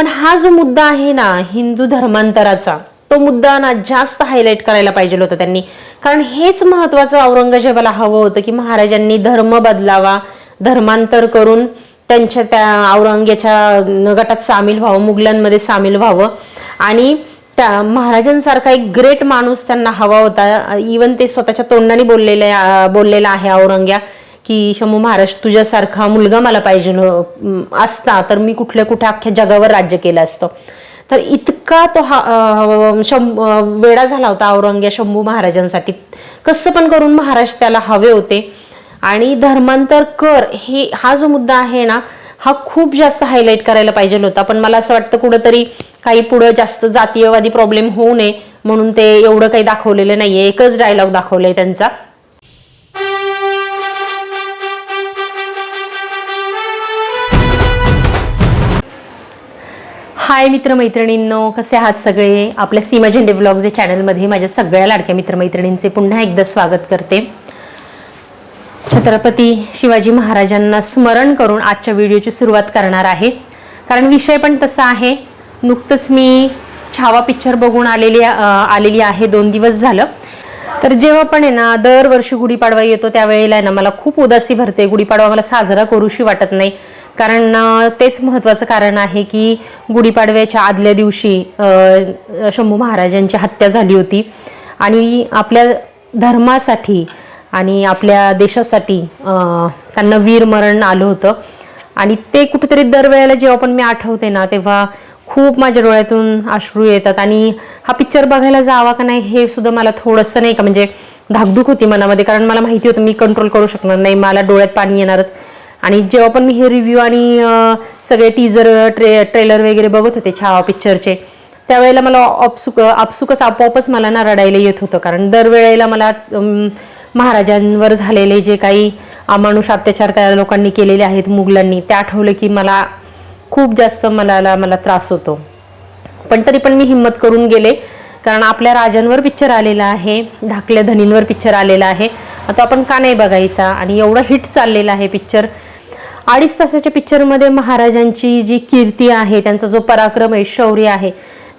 पण हा जो मुद्दा आहे ना हिंदू धर्मांतराचा तो मुद्दा ना जास्त हायलाईट करायला पाहिजे होता त्यांनी. कारण हेच महत्वाचं औरंगजेबाला हवं होतं की महाराजांनी धर्म बदलावा धर्मांतर करून त्यांच्या त्या औरंगाच्या गटात सामील व्हावं मुघलांमध्ये सामील व्हावं. आणि त्या महाराजांसारखा एक ग्रेट माणूस त्यांना हवा होता. इवन ते स्वतःच्या तोंडाने बोललेले बोललेला आहे औरंग्या. की शंभू महाराज तुझ्यासारखा मुलगा मला पाहिजे असता तर मी कुठल्या कुठे अख्ख्या जगावर राज्य केलं असतं. तर इतका तो हा वेडा झाला होता औरंग या शंभू महाराजांसाठी. कसं पण करून महाराज त्याला हवे होते. आणि धर्मांतर कर हे हा जो मुद्दा आहे ना हा खूप जास्त हायलाईट करायला पाहिजे होता. पण मला असं वाटतं कुठंतरी काही पुढं जास्त जातीयवादी प्रॉब्लेम होऊ नये म्हणून ते एवढं काही दाखवलेलं नाहीये. एकच डायलॉग दाखवलाय त्यांचा. हाय मित्रमैत्रिणींनो कसे आहात सगळे? आपल्या सीमा झेंडे व्लॉग्स या चॅनलमध्ये माझ्या सगळ्या लाडक्या मित्रमैत्रिणींचे पुन्हा एकदा स्वागत करते. छत्रपती शिवाजी महाराजांना स्मरण करून आजच्या व्हिडिओची सुरुवात करणार आहे. कारण विषय पण तसा आहे. नुकतंच मी छावा पिक्चर बघून आलेली आलेली आहे. दोन दिवस झालं. तर जेव्हा पण आहे ना दरवर्षी गुढीपाडवा येतो त्यावेळेला आहे ना मला खूप उदासी भरते. गुढीपाडवा मला साजरा करूशी वाटत नाही. कारण तेच महत्त्वाचं कारण आहे की गुढीपाडव्याच्या आदल्या दिवशी शंभू महाराजांची हत्या झाली होती. आणि आपल्या धर्मासाठी आणि आपल्या देशासाठी त्यांना वीरमरण आलं होतं. आणि ते कुठेतरी दरवेळेला जेव्हा पण मी आठवते ना तेव्हा खूप माझ्या डोळ्यातून अश्रू येतात. आणि हा पिक्चर बघायला जावा का नाही हे सुद्धा मला थोडंसं नाही का म्हणजे धाकधूक होती मनामध्ये. कारण मला माहिती होतं मी कंट्रोल करू शकणार नाही मला डोळ्यात पाणी येणारच. आणि जेव्हा पण मी हे रिव्ह्यू आणि सगळे टीजर ट्रे ट्रेलर वगैरे बघत होते छावा पिक्चरचे त्यावेळेला मला आपसुक आपसुकच आपोआपच मला ना रडायला येत होतं. कारण दरवेळेला मला महाराजांवर झालेले जे काही अमानुष अत्याचार त्या लोकांनी केलेले आहेत मुघलांनी ते आठवलं की मला खूप जास्त मला मला त्रास होतो. पण तरी पण मी हिंमत करून गेले. कारण आपल्या राजांवर पिक्चर आलेला आहे धाकल्या धनींवर पिक्चर आलेला आहे. आता आपण का नाही बघायचा? आणि एवढं हिट चाललेलं आहे पिक्चर अडीच तासाच्या पिक्चरमध्ये महाराजांची जी कीर्ती आहे त्यांचा जो पराक्रम आहे शौर्य आहे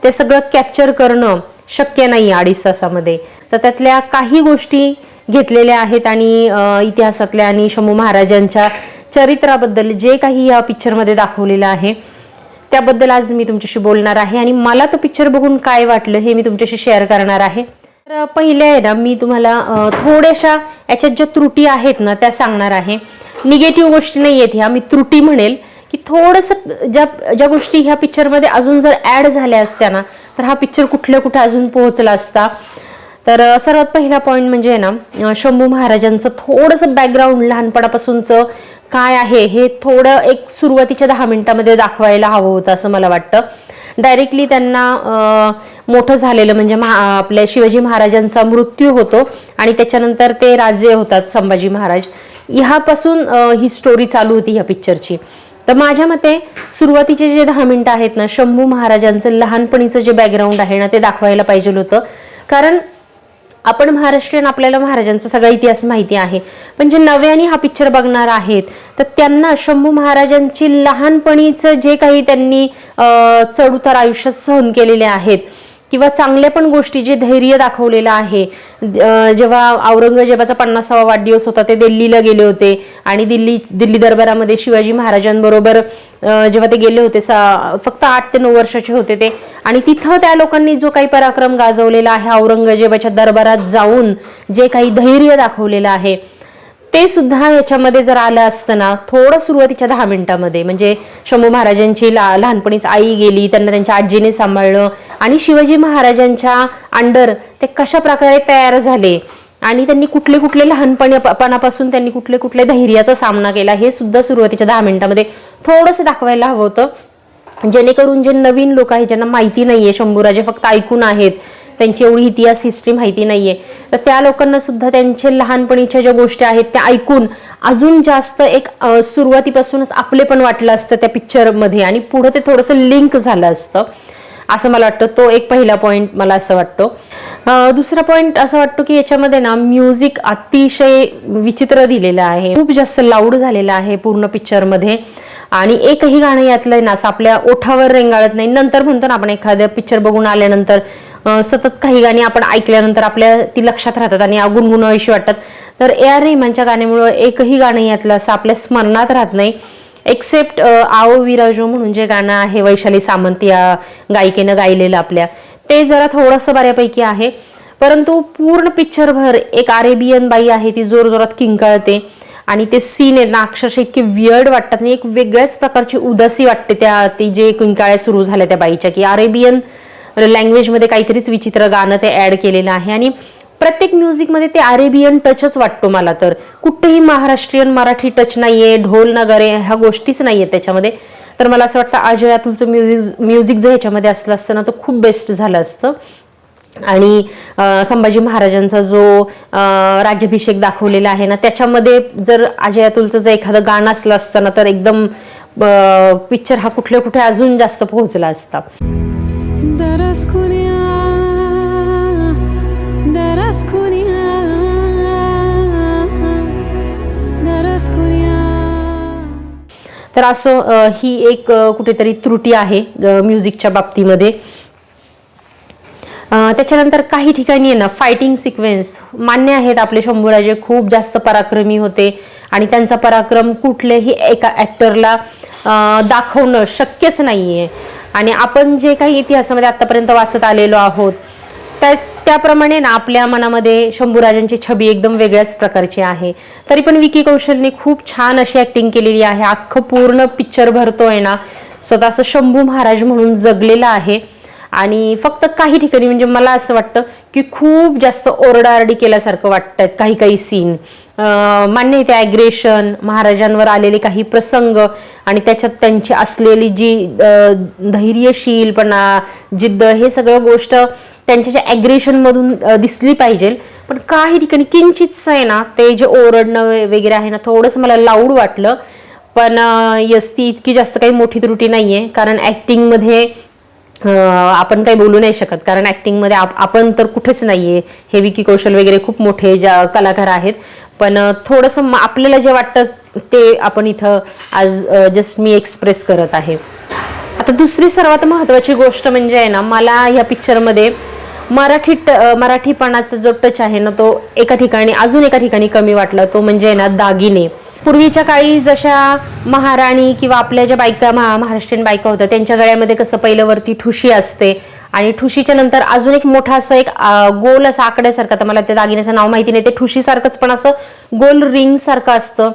ते सगळं कॅप्चर करणं शक्य नाही अडीच तासामध्ये. तर त्यातल्या काही गोष्टी घेतलेल्या आहेत आणि इतिहासातल्या आणि शंभू महाराजांच्या चरित्राबद्दल जे काही या पिक्चरमध्ये दाखवलेलं आहे त्याबद्दल आज मी तुमच्याशी बोलणार आहे आणि मला तो पिक्चर बघून काय वाटलं हे मी तुमच्याशी शेअर करणार आहे. तर पहिले आहे ना मी तुम्हाला थोड्याशा याच्यात ज्या त्रुटी आहेत ना त्या सांगणार आहे. निगेटिव्ह गोष्टी नाही आहेत ह्या. मी त्रुटी म्हणेल की थोडंसं ज्या ज्या गोष्टी ह्या पिक्चरमध्ये अजून जर ॲड झाल्या असत्या ना तर हा पिक्चर कुठल्या कुठे अजून पोहोचला असता. तर सर्वात पहिला पॉईंट म्हणजे आहे ना शंभू महाराजांचं थोडंसं बॅकग्राऊंड लहानपणापासूनचं काय आहे हे थोडं एक सुरुवातीच्या दहा मिनिटामध्ये दाखवायला हवं होतं असं मला वाटतं. डायरेक्टली त्यांना मोठं झालेलं म्हणजे महा आपल्या शिवाजी महाराजांचा मृत्यू होतो आणि त्याच्यानंतर ते राजे होतात संभाजी महाराज. ह्यापासून ही स्टोरी चालू होती ह्या पिक्चरची तर माझ्या मते सुरुवातीचे जे दहा मिनिटं आहेत ना शंभू महाराजांचं लहानपणीचं जे बॅकग्राऊंड आहे ना ते दाखवायला पाहिजे होतं. कारण आपण महाराष्ट्रीयन आपल्याला महाराजांचा सगळा इतिहास माहिती आहे. पण जे नव्याने हा पिक्चर बघणार आहेत तर त्यांना शंभू महाराजांची लहानपणीचं जे काही त्यांनी चढउतार आयुष्यात सहन केलेले आहेत किंवा चांगल्या पण गोष्टी जे धैर्य दाखवलेलं आहे. जेव्हा औरंगजेबाचा पन्नासावा वाढदिवस होता ते दिल्लीला गेले होते. आणि दिल्ली दिल्ली दरबारामध्ये शिवाजी महाराजांबरोबर जेव्हा ते गेले होते सा फक्त आठ ते नऊ वर्षाचे होते ते. आणि तिथं त्या लोकांनी जो काही पराक्रम गाजवलेला आहे औरंगजेबाच्या दरबारात जाऊन जे काही धैर्य दाखवलेलं आहे ते सुद्धा याच्यामध्ये जर आलं असतं ना थोडं सुरुवातीच्या दहा मिनिटामध्ये म्हणजे शंभू महाराजांची ला लहानपणीच आई गेली त्यांना त्यांच्या आजीने सांभाळलं आणि शिवाजी महाराजांच्या अंडर ते कशा प्रकारे तयार झाले आणि त्यांनी कुठले कुठले लहानपणापासून त्यांनी कुठले कुठले धैर्याचा सामना केला हे सुद्धा सुरुवातीच्या दहा मिनिटामध्ये थोडंसं दाखवायला हवं होतं. जेणेकरून जे नवीन लोक आहेत ज्यांना माहिती नाहीये शंभूराजे फक्त ऐकून आहेत त्यांची एवढी इतिहास हिस्ट्री माहिती नाहीये. तर त्या लोकांना सुद्धा त्यांचे लहानपणीच्या ज्या गोष्टी आहेत त्या ऐकून अजून जास्त एक सुरुवातीपासूनच आपले पण वाटलं असतं त्या पिक्चरमध्ये आणि पुढं ते थोडंसं लिंक झालं असतं. असं मला वाटतं. तो एक पहिला पॉईंट मला असं वाटतो. दुसरा पॉईंट असं वाटतो की याच्यामध्ये ना म्युझिक अतिशय विचित्र दिलेलं आहे. खूप जास्त लाऊड झालेलं आहे पूर्ण पिक्चरमध्ये आणि एकही गाणं यातलं आहे ना असं आपल्या ओठावर रेंगाळत नाही. नंतर म्हणतो ना आपण एखादं पिक्चर बघून आल्यानंतर सतत काही गाणी आपण ऐकल्यानंतर आपल्या ती लक्षात राहतात आणि गुणगुणावीशी वाटतात. तर ए आर रेहमानच्या गाण्यामुळं एकही गाणं यातलं असं आपल्या स्मरणात राहत नाही. एक्सेप्ट आओ विराजो म्हणून जे गाणं आहे वैशाली सामंत या गायिकेनं गायलेलं आपल्या ते जरा थोडंसं बऱ्यापैकी आहे. परंतु पूर्ण पिक्चरभर एक अरेबियन बाई आहे ती जोर जोरात किंकाळते. आणि ते सीन आहेत ना अक्षरशः इतके वियर्ड वाटतात. आणि एक वेगळ्याच प्रकारची उदासी वाटते त्या ती जे किंकाळ्या सुरू झाल्या त्या बाईच्या की अरेबियन लँग्वेजमध्ये काहीतरीच विचित्र गाणं ते ऍड केलेलं आहे. आणि प्रत्येक म्युझिकमध्ये ते अरेबियन टचच वाटतो मला तर. कुठेही महाराष्ट्रीयन मराठी टच नाहीये ढोल नगरे ह्या गोष्टीच नाहीये त्याच्यामध्ये. तर मला असं वाटतं अजय अतुलचं म्युझिक म्युझिक जर ह्याच्यामध्ये असलं असतं ना तर खूप बेस्ट झालं असतं. आणि संभाजी महाराजांचा जो राज्याभिषेक दाखवलेला आहे ना त्याच्यामध्ये जर अजय अतुलचं जर एखादं गाणं असलं असतं ना तर एकदम पिक्चर हा कुठल्या कुठे अजून जास्त पोहोचला असता. तर असो ही एक कुठेतरी त्रुटी आहे म्युझिकच्या बाबतीमध्ये त्याच्यानंतर काही ठिकाणी आहे ना फायटिंग सिक्वेन्स मान्य आहेत आपले शंभूराजे खूप जास्त पराक्रमी होते आणि त्यांचा पराक्रम कुठल्याही एका ॲक्टरला दाखवणं शक्यच नाही आहे आणि आपण जे काही इतिहासामध्ये आत्तापर्यंत वाचत आलेलो आहोत त्या त्याप्रमाणे ना आपल्या मनामध्ये शंभूराजांची छबी एकदम वेगळ्याच प्रकारची आहे. तरी पण विकी कौशलने खूप छान अशी ॲक्टिंग केलेली आहे. अख्खं पूर्ण पिक्चर भरतोय ना. स्वतः असं शंभू महाराज म्हणून जगलेला आहे. आणि फक्त काही ठिकाणी म्हणजे मला असं वाटतं की खूप जास्त ओरडाआरडी केल्यासारखं वाटतात काही काही सीन मान्य आहे ते ॲग्रेशन महाराजांवर आलेले काही प्रसंग आणि त्याच्यात त्यांची असलेली जी धैर्यशीलपणा जिद्द हे सगळं गोष्ट त्यांच्या ज्या ॲग्रेशनमधून दिसली पाहिजे. पण काही ठिकाणी किंचितच आहे ना ते जे ओरडणं वगैरे आहे ना थोडंसं मला लाऊड वाटलं. पण यस ती इतकी जास्त काही मोठी त्रुटी नाही आहे कारण ॲक्टिंगमध्ये आपण काही बोलू नाही शकत. कारण ॲक्टिंगमध्ये आप आपण तर कुठेच नाही आहे हे विकी कौशल वगैरे खूप मोठे ज्या कलाकार आहेत. पण थोडंसं म- आपल्याला जे वाटतं ते आपण इथं आज जस्ट मी एक्सप्रेस करत आहे. आता दुसरी सर्वात महत्त्वाची गोष्ट म्हणजे आहे ना मला या पिक्चरमध्ये मराठी ट मराठीपणाचा जो टच आहे ना तो एका ठिकाणी अजून एका ठिकाणी कमी वाटला. तो म्हणजे आहे ना दागिने. पूर्वीच्या काळी जशा महाराणी किंवा आपल्या ज्या बायका महा महाराष्ट्रीयन बायका होत्या त्यांच्या गळ्यामध्ये कसं पहिलं वरती ठुशी असते आणि ठुशीच्या नंतर अजून एक मोठा असं एक गोल असं आकड्यासारखं आता मला त्या दागिन्याचं नाव माहिती नाही ते ठुशीसारखंच पण असं गोल रिंग सारखं असतं.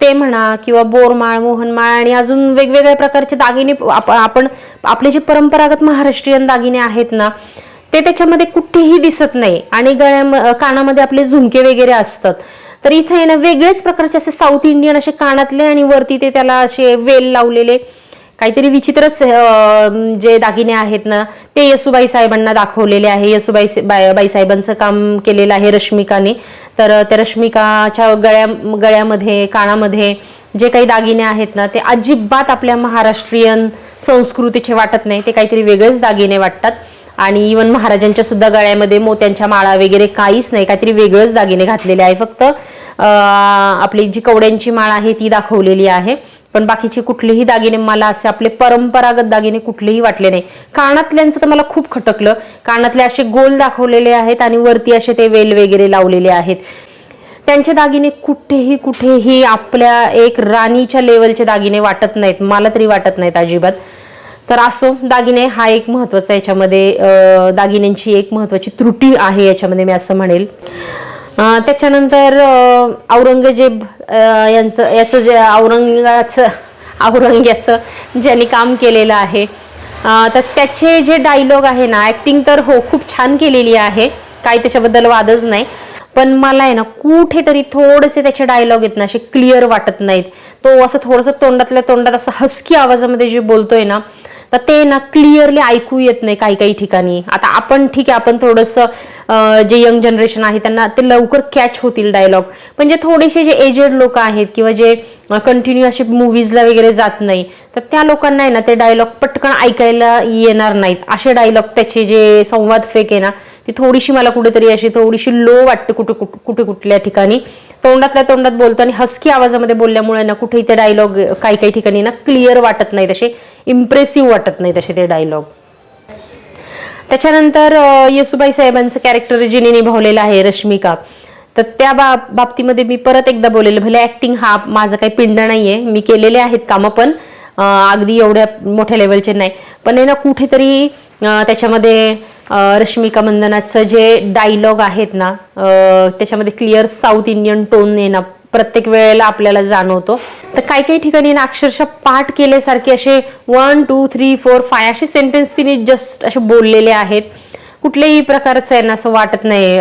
ते म्हणा किंवा बोरमाळ मोहनमाळ आणि अजून वेगवेगळ्या प्रकारचे दागिने आप- आपण आपले जे परंपरागत महाराष्ट्रीयन दागिने आहेत ना ते त्याच्यामध्ये कुठेही दिसत नाही आणि गळ्या कानामध्ये आपले झुमके वगैरे असतात. तर इथे आहे ना वेगळेच प्रकारचे असे साऊथ इंडियन असे कानातले आणि वरती ते त्याला असे वेल लावलेले. काहीतरी विचित्रच जे दागिने आहेत ना ते येसुबाई साहेबांना दाखवलेले आहे. येसुबाई बाई बाई साहेबांचं काम केलेलं आहे रश्मिकाने. तर त्या रश्मिकाच्या गळ्या गळ्यामध्ये कानामध्ये जे काही दागिने आहेत ना ते अजिबात आपल्या महाराष्ट्रीयन संस्कृतीचे वाटत नाही. ते काहीतरी वेगळेच दागिने वाटतात. आणि इवन महाराजांच्या सुद्धा गळ्यामध्ये मोत्यांच्या माळा वगैरे काहीच नाही. काहीतरी वेगळंच दागिने घातलेले आहे. फक्त आपली जी कवड्यांची माळ आहे ती दाखवलेली आहे. पण बाकीचे कुठलेही दागिने मला असे आपले परंपरागत दागिने कुठलेही वाटले नाही. कानातल्यांचं तर मला खूप खटकलं. कानातले असे गोल दाखवलेले आहेत आणि वरती असे ते वेल वगैरे लावलेले आहेत. त्यांचे दागिने कुठेही कुठेही आपल्या एक राणीच्या लेवलचे दागिने वाटत नाहीत. मला तरी वाटत नाहीत अजिबात. तर असो दागिने हा एक महत्त्वाचा याच्यामध्ये दागिन्यांची एक महत्वाची त्रुटी आहे याच्यामध्ये मी असं म्हणेल. त्याच्यानंतर औरंगजेब यांचं याचं जे औरंगाचं औरंग्याचं ज्यांनी काम केलेलं आहे तर त्याचे जे डायलॉग आहे ना ॲक्टिंग तर हो खूप छान केलेली आहे. काही त्याच्याबद्दल वादच नाही. पण मला आहे ना कुठेतरी थोडेसे त्याचे डायलॉग आहेत ना असे क्लिअर वाटत नाहीत. तो असं थोडंसं तोंडातल्या तोंडात असं हसकी आवाजामध्ये जे बोलतोय ना तर ते ना क्लिअरली ऐकू येत नाही काही काही ठिकाणी. आता आपण ठीक आहे आपण थोडंसं जे यंग जनरेशन आहे त्यांना ते लवकर कॅच होतील डायलॉग पण जे थोडेसे जे एजेड लोक आहेत किंवा जे कंटिन्यू असे मूवीजला वगैरे जात नाही तर त्या लोकांना आहे ना ते डायलॉग पटकन ऐकायला येणार नाहीत. असे डायलॉग त्याचे जे संवाद फेक आहे ना ती थोडीशी मला कुठेतरी अशी थोडीशी लो वाटते कुठे कुठे कुठे कुठल्या ठिकाणी. तोंडातल्या तोंडात बोलतो आणि हस्की आवाजामध्ये बोलल्यामुळे ना कुठेही ते डायलॉग काही काही ठिकाणी ना क्लिअर वाटत नाही तसे इम्प्रेसिव्ह वाटत वाटत नाही तसे ते डायलॉग त्याच्यानंतर येसुबाई साहेबांचं कॅरेक्टर जिने निभावलेलं आहे रश्मिका. तर त्या बा बाबतीमध्ये मी परत एकदा बोलेल भले ऍक्टिंग हा माझा काही पिंड नाहीये मी केलेले आहेत कामं पण अगदी एवढ्या मोठ्या लेवलचे नाही. पण आहे ना कुठेतरी त्याच्यामध्ये रश्मिका मंदनाचं जे डायलॉग आहेत ना त्याच्यामध्ये क्लिअर साऊथ इंडियन टोन आहे ना प्रत्येक वेळेला आपल्याला जाणवतो. तर काही काही ठिकाणी ना अक्षरशः पाठ केल्यासारखे असे one two three four five असे सेंटेन्स तिने जस्ट असे बोललेले आहेत. कुठल्याही प्रकारचं आहे ना असं वाटत नाही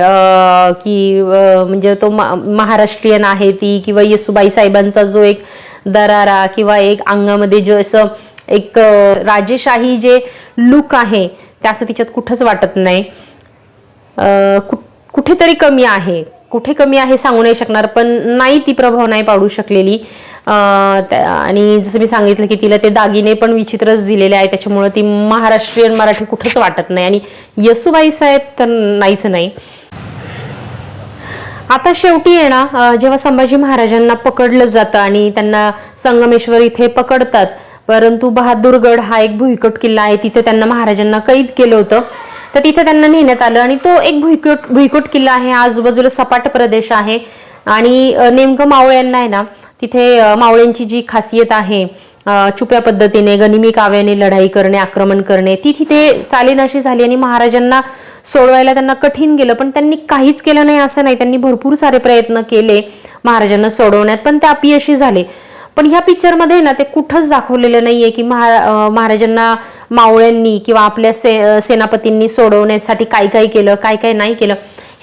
की म्हणजे तो मा- महाराष्ट्रीयन आहे ती किंवा येसुबाई साहेबांचा जो एक दरारा किंवा एक अंगामध्ये जो असं एक राजेशाही जे लुक आहे ते असं तिच्यात कुठंच वाटत नाही. कुठेतरी कमी आहे. कुठे कमी आहे सांगू नाही शकणार पण नाही ती प्रभाव नाही पाडू शकलेली. आणि जसं मी सांगितलं की तिला ते दागिने पण विचित्रच दिलेले आहे त्याच्यामुळे ती महाराष्ट्रीयन मराठी कुठंच वाटत नाही. आणि यसुबाई साहेब तर नाहीच नाही. आता शेवटी आहे ना जेव्हा संभाजी महाराजांना पकडलं जातं आणि त्यांना संगमेश्वर इथे पकडतात परंतु बहादूरगड हा एक भुईकट किल्ला आहे तिथे त्यांना महाराजांना कैद केलं होतं. तर तिथे त्यांना नेण्यात आलं. आणि तो एक भुईकोट भुईकोट किल्ला आहे. आजूबाजूला सपाट प्रदेश आहे. आणि नेमकं मावळ्यांना आहे ना तिथे मावळ्यांची जी खासियत आहे छुप्या पद्धतीने गनिमी काव्याने लढाई करणे आक्रमण करणे ती तिथे चालेनाशी झाली आणि महाराजांना सोडवायला त्यांना कठीण गेलं. पण त्यांनी काहीच केलं नाही असं नाही. त्यांनी भरपूर सारे प्रयत्न केले महाराजांना सोडवण्यात पण ते अपयशी झाले. पण ह्या पिक्चरमध्ये ना ते कुठंच दाखवलेलं नाहीये की महा महाराजांना मावळ्यांनी किंवा आपल्या से सेनापतींनी सोडवण्यासाठी काय काय केलं काय काय नाही केलं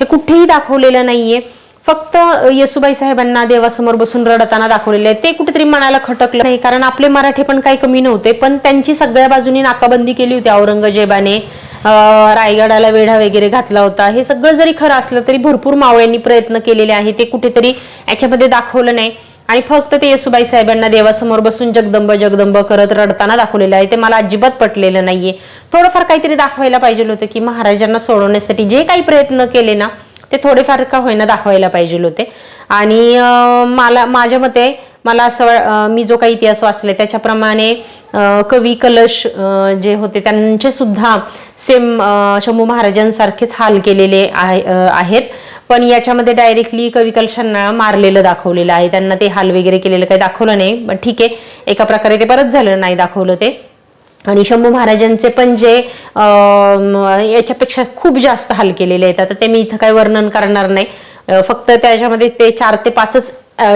हे कुठेही दाखवलेलं नाहीये. फक्त येसुबाई साहेबांना देवासमोर बसून रडताना दाखवलेले आहे. ते कुठेतरी मनाला खटकलं नाही. कारण आपले मराठे पण काही कमी नव्हते पण त्यांची सगळ्या बाजूनी नाकाबंदी केली होती औरंगजेबाने. रायगडाला वेढा वगैरे घातला होता. हे सगळं जरी खरं असलं तरी भरपूर मावळ्यांनी प्रयत्न केलेले आहे ते कुठेतरी याच्यामध्ये दाखवलं नाही. आणि फक्त ते येसुबाई साहेबांना देवासमोर बसून जगदंब जगदंब करत रडताना दाखवलेलं आहे. ते मला अजिबात पटलेलं नाहीये. थोडंफार काहीतरी दाखवायला पाहिजे होतं की महाराजांना सोडवण्यासाठी जे काही प्रयत्न केले ना ते थोडेफार का होईना दाखवायला पाहिजे होते. आणि मला माझ्या मते मला असं मी जो काही इतिहास वाचले त्याच्याप्रमाणे कवी कलश जे होते त्यांचे सुद्धा सेम शंभू महाराजांसारखेच हाल केलेले आहे- आहेत. पण याच्यामध्ये डायरेक्टली कवी मारलेलं दाखवलेलं आहे. त्यांना ते हाल वगैरे केलेलं काही दाखवलं नाही. पण ठीक आहे एका प्रकारे ते परत झालं नाही दाखवलं ते. आणि शंभू महाराजांचे पण जे याच्यापेक्षा खूप जास्त हाल केलेले आहेत. आता ते मी इथं काही वर्णन करणार नाही. फक्त त्याच्यामध्ये ते चार ते पाचच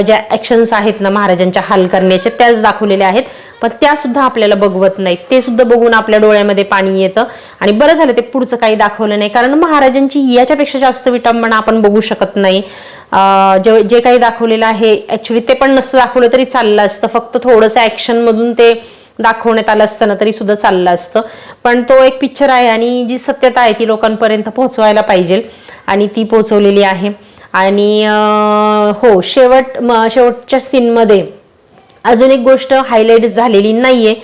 ज्या ॲक्शन्स आहेत ना महाराजांच्या हाल करण्याचे त्याच दाखवलेल्या आहेत. पण त्या सुद्धा आपल्याला बघवत नाहीत. ते सुद्धा बघून आपल्या डोळ्यामध्ये पाणी येतं. आणि बरं झालं ते पुढचं काही दाखवलं नाही. कारण महाराजांची याच्यापेक्षा जास्त विटंबना आपण बघू शकत नाही. जे जे काही दाखवलेलं आहे ऍक्च्युली ते पण नसतं दाखवलं तरी चाललं असतं. फक्त थोडंसं ऍक्शनमधून ते दाखवण्यात आलं असतं ना तरी सुद्धा चाललं असतं. पण तो एक पिक्चर आहे आणि जी सत्यता आहे ती लोकांपर्यंत पोहोचवायला पाहिजे. आणि ती पोहोचवलेली आहे. आणि हो शेवट म- शेवटच्या सीनमध्ये अजून एक गोष्ट हायलाईट झालेली नाहीये.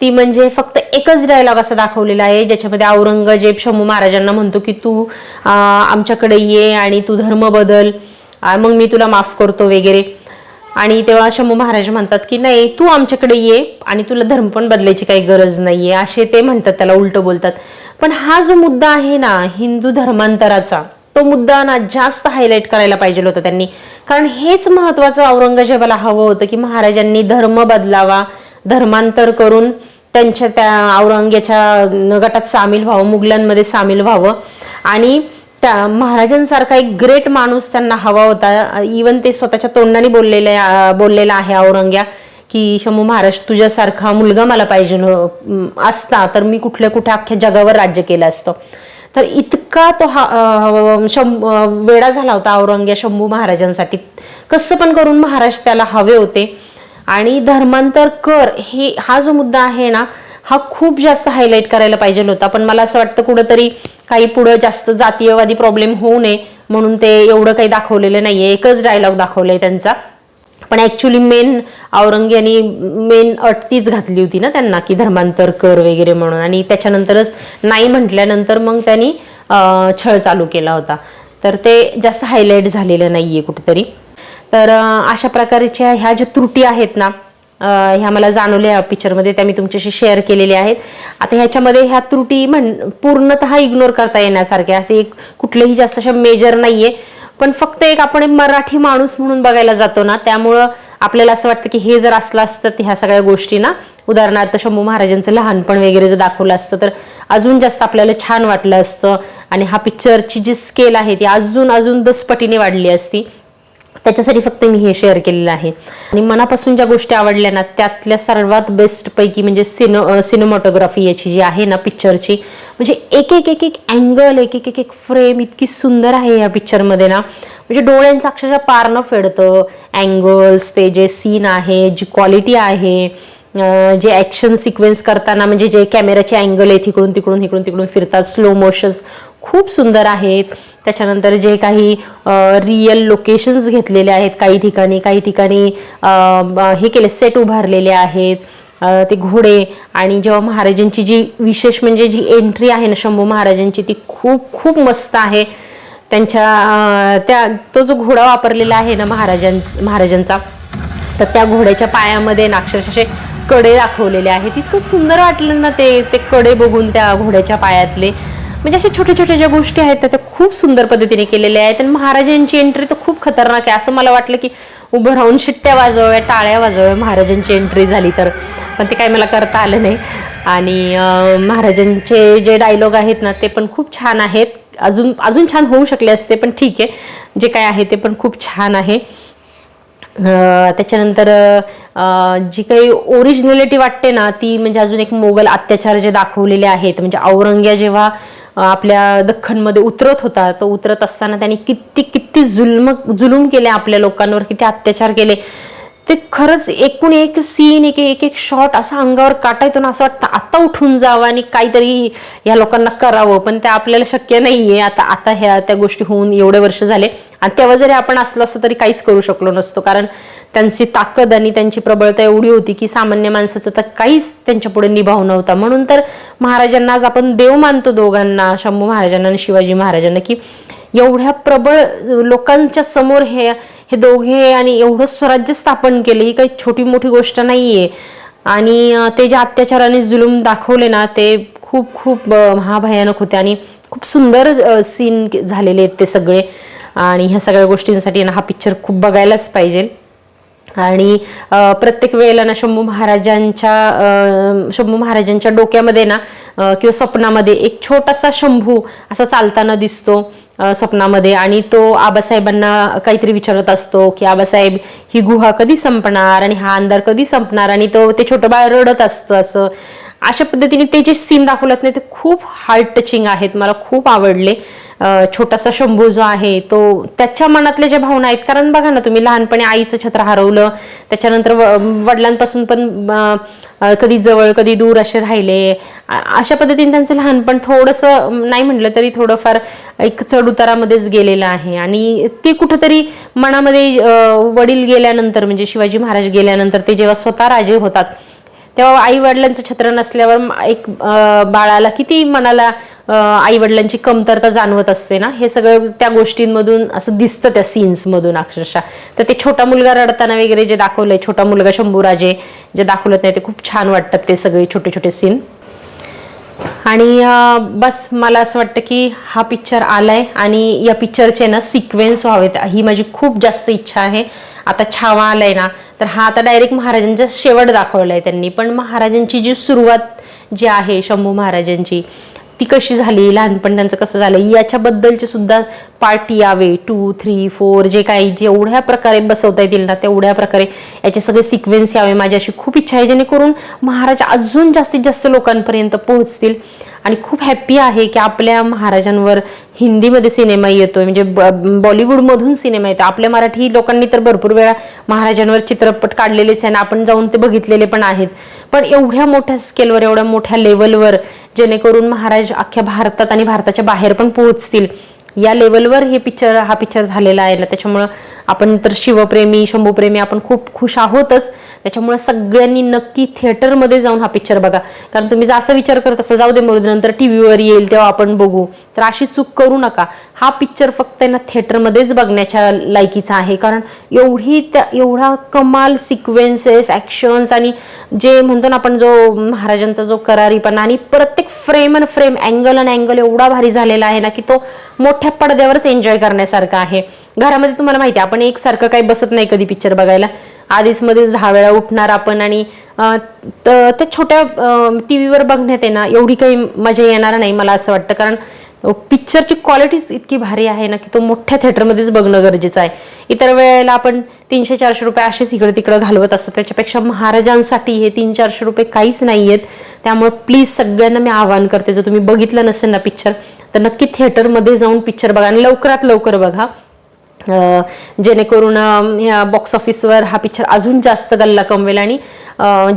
ती म्हणजे फक्त एकच डायलॉग असा दाखवलेला आहे ज्याच्यामध्ये औरंगजेब शंभू महाराजांना म्हणतो की तू आमच्याकडे ये आणि तू धर्म बदल मग मी तुला माफ करतो वगैरे. आणि तेव्हा शंभू महाराज म्हणतात की नाही तू आमच्याकडे ये आणि तुला धर्म पण बदलायची काही गरज नाहीये. असे ते म्हणतात त्याला उलट बोलतात. पण हा जो मुद्दा आहे ना हिंदू धर्मांतराचा तो मुद्दा ना जास्त हायलाईट करायला पाहिजे होता त्यांनी. कारण हेच महत्वाचं औरंगजेबाला हवं होतं की महाराजांनी धर्म बदलावा धर्मांतर करून त्यांच्या त्या औरंगेच्या गटात सामील व्हावं मुघलांमध्ये सामील व्हावं. आणि त्या महाराजांसारखा एक ग्रेट माणूस त्यांना हवा होता. इवन ते स्वतःच्या तोंडाने बोललेले बोललेला आहे औरंग्या की शंभू महाराज तुझ्यासारखा मुलगा मला पाहिजे असता तर मी कुठल्या कुठे अख्ख्या जगावर राज्य केलं असतं. तर इतका तो हा शंभ वेडा झाला होता औरंग्या शंभू महाराजांसाठी. कसं पण करून महाराज त्याला हवे होते. आणि धर्मांतर कर हे हा जो मुद्दा आहे ना हा खूप जास्त हायलाईट करायला पाहिजे होता. पण मला असं वाटतं कुठंतरी काही पुढं जास्त जातीयवादी प्रॉब्लेम होऊ नये म्हणून ते एवढं काही दाखवलेलं नाहीये. एकच डायलॉग दाखवलाय त्यांचा. पण ॲक्च्युली मेन औरंग यांनी मेन अट तीच घातली होती ना त्यांना की धर्मांतर कर वगैरे म्हणून. आणि त्याच्यानंतरच नाही म्हटल्यानंतर मग त्यांनी छळ चालू केला होता. तर ते जास्त हायलाईट झालेलं नाहीये कुठेतरी. तर अशा प्रकारच्या ह्या ज्या त्रुटी आहेत ना ह्या मला जाणवल्या पिक्चरमध्ये त्या मी तुमच्याशी शेअर केलेल्या आहेत. आता ह्याच्यामध्ये ह्या त्रुटी म्हण पूर्णतः इग्नोर करता येण्यासारख्या असे एक कुठलेही जास्त अशा मेजर नाहीये. पण फक्त एक आपण मराठी माणूस म्हणून बघायला जातो ना त्यामुळं आपल्याला असं वाटतं की हे जर असलं असतं तर ह्या सगळ्या गोष्टी ना उदाहरणार्थ शंभू महाराजांचं लहानपण वगैरे जर दाखवलं असतं तर अजून जास्त आपल्याला छान वाटलं असतं. आणि हा पिक्चरची जी स्केल आहे ती अजून अजून दसपटीने वाढली असती. त्याच्यासाठी फक्त मी हे शेअर केलेलं आहे. आणि मनापासून ज्या गोष्टी आवडल्या ना त्यातल्या सर्वात बेस्ट पैकी म्हणजे सिनो सिनेमॅटोग्राफी याची जी आहे ना पिक्चरची म्हणजे एक एक एक एक अँगल एक एक एक एक फ्रेम इतकी सुंदर आहे या पिक्चरमध्ये ना. म्हणजे डोळ्यांचं अक्षरशः पारणं फेडतं. अँगल्स ते जे सीन आहे जी क्वालिटी आहे जे ॲक्शन सिक्वेन्स करताना म्हणजे जे कॅमेराचे अँगल आहेत इकडून तिकडून इकडून तिकडून फिरतात. स्लो मोशन्स खूप सुंदर आहेत. त्याच्यानंतर जे काही रियल लोकेशन्स घेतलेले आहेत काही ठिकाणी काही ठिकाणी हे केले सेट उभारलेले आहेत. ते घोडे आणि जेव्हा महाराजांची जी विशेष म्हणजे जी एंट्री आहे ना शंभू महाराजांची ती खूप खूप मस्त आहे. त्यांच्या त्या तो जो घोडा वापरलेला आहे ना महाराजां महाराजांचा तर त्या घोड्याच्या पायामध्ये ना अक्षरशः कडे दाखवलेले आहेत. इतकं सुंदर वाटलं ना ते ते कडे बघून त्या घोड्याच्या पायातले. म्हणजे अशा छोट्या छोट्या ज्या गोष्टी आहेत त्या त्या खूप सुंदर पद्धतीने केलेल्या आहेत. आणि महाराजांची एंट्री तर खूप खतरनाक आहे. असं मला वाटलं की उभं राहून शिट्ट्या वाजवाव्या टाळ्या वाजवाव्या महाराजांची एंट्री झाली तर. पण ते काय मला करता आलं नाही. आणि महाराजांचे जे डायलॉग आहेत ना ते पण खूप छान आहेत. अजून अजून छान होऊ शकले असते पण ठीक आहे. जे काय आहे ते पण खूप छान आहे. त्याच्यानंतर जी काही ओरिजिनॅलिटी वाटते ना ती म्हणजे अजून एक मोगल अत्याचार जे दाखवलेले आहेत म्हणजे औरंग्या जेव्हा आपल्या दख्खनमध्ये उतरत होता तो उतरत असताना त्यांनी किती किती जुल्म जुलूम केले आपल्या लोकांवर किती अत्याचार केले. ते खरंच एकूण एक सीन एक एक एक शॉट असा अंगावर काटा येतो ना असं वाटतं आता उठून जावं आणि काहीतरी या लोकांना करावं. पण ते आपल्याला शक्य नाहीये. आता आता ह्या त्या गोष्टी होऊन एवढे वर्ष झाले. आणि तेव्हा जरी आपण असलो असतो तरी काहीच करू शकलो नसतो. कारण त्यांची ताकद आणि त्यांची प्रबळता एवढी होती की सामान्य माणसाचं तर काहीच त्यांच्या पुढे निभाव नव्हता. म्हणून तर महाराजांना आज आपण देव मानतो दोघांना शंभू महाराजांना आणि शिवाजी महाराजांना की एवढ्या प्रबळ लोकांच्या समोर हे हे दोघे आणि एवढं स्वराज्य स्थापन केलं ही काही छोटी मोठी गोष्ट नाही आहे आणि ते जे अत्याचार आणि जुलूम दाखवले ना ते खूप खूप महाभयानक होते आणि खूप सुंदर सीन झालेले आहेत ते सगळे. आणि ह्या सगळ्या गोष्टींसाठी ना हा पिक्चर खूप बघायलाच पाहिजे. आणि प्रत्येक वेळेला ना शंभू महाराजांच्या शंभू महाराजांच्या डोक्यामध्ये ना किंवा स्वप्नामध्ये एक छोटासा शंभू असा चालताना दिसतो स्वप्नामध्ये. आणि तो आबासाहेबांना काहीतरी विचारत असतो की आबासाहेब ही गुहा कधी संपणार? आणि हा अंधार कधी संपणार? आणि तो ते छोटं बाळ रडत असतं असं. अशा पद्धतीने ते जे सीन दाखवलेत नाही ते खूप हार्ट टचिंग आहेत. मला खूप आवडले. छोटासा शंभू जो आहे तो त्याच्या मनातल्या ज्या भावना आहेत कारण बघा ना तुम्ही लहानपणी आईचं छत्र हरवलं त्याच्यानंतर व- वडिलांपासून पण कधी जवळ कधी दूर असे राहिले. अशा पद्धतीने त्यांचं लहानपण थोडंसं नाही म्हटलं तरी थोडंफार एक चढ उतारामध्येच गेलेलं आहे. आणि ते कुठंतरी मनामध्ये वडील गेल्यानंतर म्हणजे शिवाजी महाराज गेल्यानंतर ते जेव्हा स्वतः राजे होतात तेव्हा आई वडिलांचं छत्र नसल्यावर एक बाळाला किती मनाला आई वडिलांची कमतरता जाणवत असते ना? हे सगळं त्या गोष्टींमधून असं दिसतं त्या सीन्स मधून अक्षरशः. तर ते छोटा मुलगा रडताना वगैरे जे दाखवलंय छोटा मुलगा शंभूराजे जे दाखवलं नाही ते खूप छान वाटतात ते सगळे छोटे छोटे सीन आणि बस मला असं वाटतं की हा पिक्चर आलाय आणि या पिक्चरचे ना सिक्वेन्स व्हावेत. ही माझी खूप जास्त इच्छा आहे. आता छावा आलाय ना तर हा आता डायरेक्ट महाराजांचा शेवट दाखवलाय त्यांनी. पण महाराजांची जी सुरुवात जी आहे शंभू महाराजांची ती कशी झाली लहानपण त्यांचं कसं झालं याच्याबद्दलचे सुद्धा पार्ट यावे. टू थ्री फोर जे काही जेवढ्या प्रकारे बसवता येतील ना तेवढ्या प्रकारे याचे सगळे सिक्वेन्स यावे. माझी अशी खूप इच्छा आहे जेणेकरून महाराज अजून जास्तीत जास्त लोकांपर्यंत पोहोचतील. आणि खूप हॅप्पी आहे की आपल्या महाराजांवर हिंदीमध्ये सिनेमा येतोय. म्हणजे ब- बॉलिवूडमधून सिनेमा येतो आपल्या मराठी लोकांनी तर भरपूर वेळा महाराजांवर चित्रपट काढलेलेच आहे आणि आपण जाऊन ते बघितलेले पण आहेत. पण एवढ्या मोठ्या स्केलवर एवढ्या मोठ्या लेवलवर जेणेकरून महाराज अख्ख्या भारतात आणि भारताच्या बाहेर पण पोहोचतील. या लेवलवर हे पिक्चर हा पिक्चर झालेला आहे ना त्याच्यामुळं आपण तर शिवप्रेमी शंभूप्रेमी आपण खूप खुश आहोतच. त्याच्यामुळे सगळ्यांनी नक्की थिएटरमध्ये जाऊन हा पिक्चर बघा. कारण तुम्ही जर असा विचार करत असाल जाऊ दे मरू नंतर टी व्हीवर येईल तेव्हा आपण बघू. तर अशी चूक करू नका. हा पिक्चर फक्त ना थिएटरमध्येच बघण्याच्या लायकीचा आहे. कारण एवढी त्या एवढा कमाल सिक्वेन्सेस ॲक्शन्स आणि जे म्हणतो ना आपण जो महाराजांचा जो करारीपणा आणि प्रत्येक frame and frame angle and angle एवढा भारी झालेला आहे ना की तो मोठ्या पडद्यावरच एन्जॉय करण्यासारखं आहे. घरामध्ये तुम्हाला माहिती आहे आपण एकसारखं काही बसत नाही कधी पिक्चर बघायला. आधीच मध्येच दहा वेळा उठणार आपण आणि त्या छोट्या टी व्हीवर बघण्यात येणार ना एवढी काही मजा येणार नाही मला असं वाटतं. कारण पिक्चरची क्वालिटीच इतकी भारी आहे ना की तो मोठ्या थिएटरमध्येच बघणं गरजेचं आहे. इतर वेळेला आपण तीनशे चारशे रुपये असेच इकडे तिकडे घालवत असतो. त्याच्यापेक्षा महाराजांसाठी हे तीन चारशे रुपये काहीच नाही आहेत त्यामुळे प्लीज सगळ्यांना मी आवाहन करते जर तुम्ही बघितलं नसेल ना पिक्चर तर नक्की थिएटरमध्ये जाऊन पिक्चर बघा आणि लवकरात लवकर बघा. जेणेकरून ह्या बॉक्स ऑफिसवर हा पिक्चर अजून जास्त गल्ला कमवेल आणि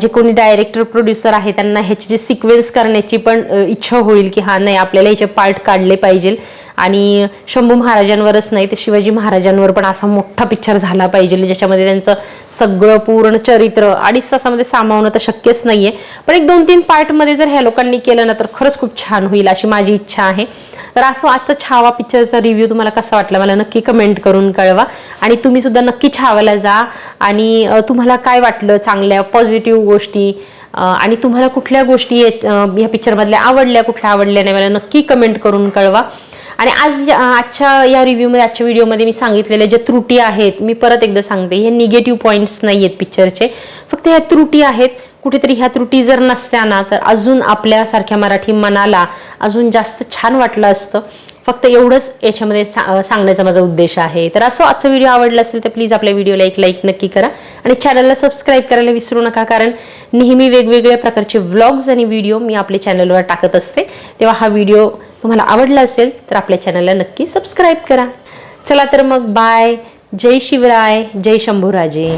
जे कोणी डायरेक्टर प्रोड्युसर आहे त्यांना ह्याची जी सिक्वेन्स करण्याची पण इच्छा होईल की हा नाही आपल्याला ह्याचे पार्ट काढले पाहिजे आणि शंभू महाराजांवरच नाही तर शिवाजी महाराजांवर पण असा मोठा पिक्चर झाला पाहिजे. ज्याच्यामध्ये त्यांचं सगळं पूर्ण चरित्र अडीच तासामध्ये सामावणं तर शक्यच नाहीये. पण एक दोन तीन पार्टमध्ये जर ह्या लोकांनी केलं ना तर खरंच खूप छान होईल अशी माझी इच्छा आहे. तर असो आजचा छावा पिक्चरचा रिव्ह्यू तुम्हाला कसा वाटला मला नक्की कमेंट करून कळवा. आणि तुम्ही सुद्धा नक्की छावाला जा. आणि तुम्हाला काय वाटलं चांगल्या पॉझिटिव्ह गोष्टी आणि तुम्हाला कुठल्या गोष्टी या पिक्चरमधल्या आवडल्या कुठल्या आवडल्या नाही मला नक्की कमेंट करून कळवा. आणि आज आजच्या या रिव्ह्यूमध्ये आजच्या व्हिडिओमध्ये मी सांगितलेल्या ज्या त्रुटी आहेत मी परत एकदा सांगते. हे निगेटिव्ह पॉईंट्स नाही आहेत पिक्चरचे फक्त ह्या त्रुटी आहेत. कुठेतरी ह्या त्रुटी जर नसत्या ना तर अजून आपल्यासारख्या मराठी मनाला अजून जास्त छान वाटलं असतं. फक्त एवढंच याच्यामध्ये सा- सांगण्याचा माझा उद्देश आहे. तर असो आजचा व्हिडिओ आवडला असेल तर प्लीज आपल्या व्हिडिओला एक लाईक नक्की करा. आणि चॅनलला सबस्क्राईब करायला विसरू नका कारण नेहमी वेगवेगळ्या प्रकारचे व्लॉग्स आणि व्हिडिओ मी आपल्या चॅनलवर टाकत असते. तेव्हा हा व्हिडिओ तुम्हाला आवडला असेल तर आपल्या चॅनलला नक्की सबस्क्राईब करा. चला तर मग बाय जय शिवराय. जय शंभूराजे.